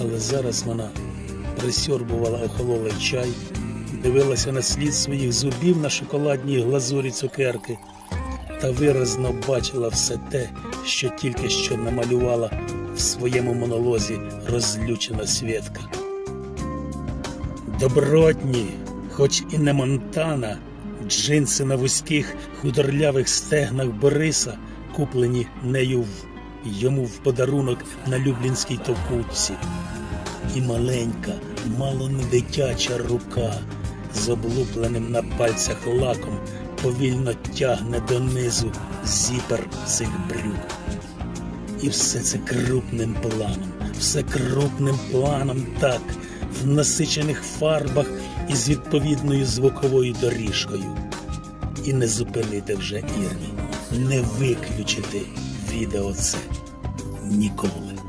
Але зараз вона присьорбувала охололий чай, дивилася на слід своїх зубів на шоколадній глазурі цукерки та виразно бачила все те, що тільки що намалювала в своєму монолозі розлючена Свєтка. Добротні, хоч і не Монтана, джинси на вузьких худорлявих стегнах Бориса, куплені нею в, йому в подарунок на Люблінській товкутці. І маленька, мало не дитяча рука з облупленим на пальцях лаком повільно тягне донизу зіпер цих брюк. І все це крупним планом, все крупним планом так, в насичених фарбах і з відповідною звуковою доріжкою. І не зупинити вже Ірні, не виключити відео це ніколи.